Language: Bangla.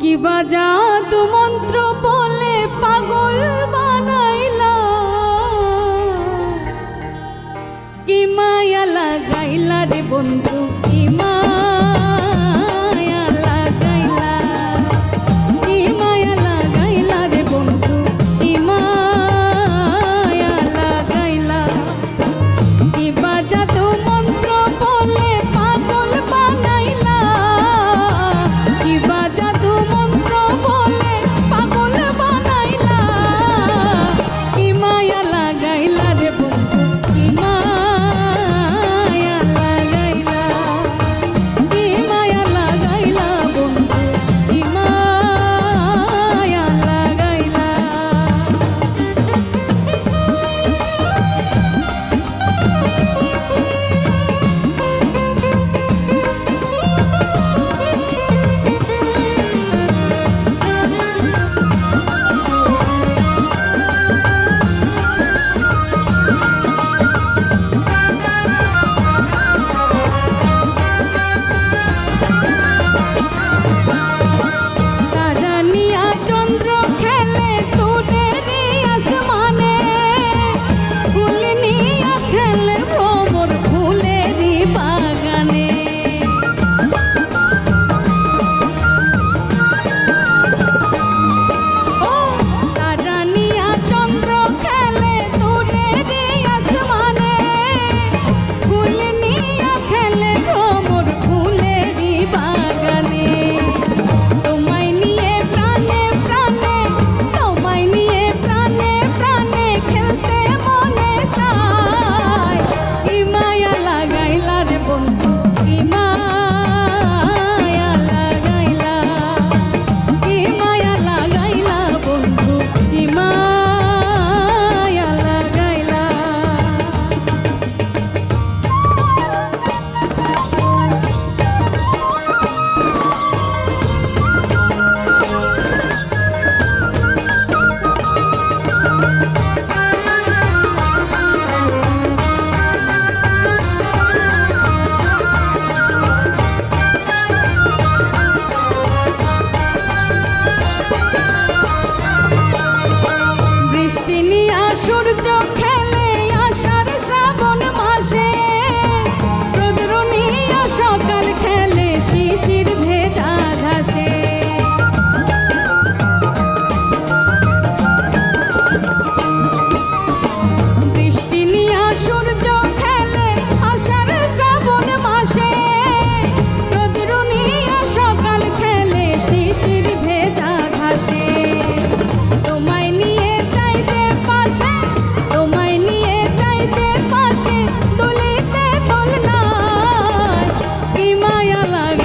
কি বাজা তু মন্ত্র বলে পাগল বানাইলা? কি মায়া লাগাইলা রে বন্ধু alive.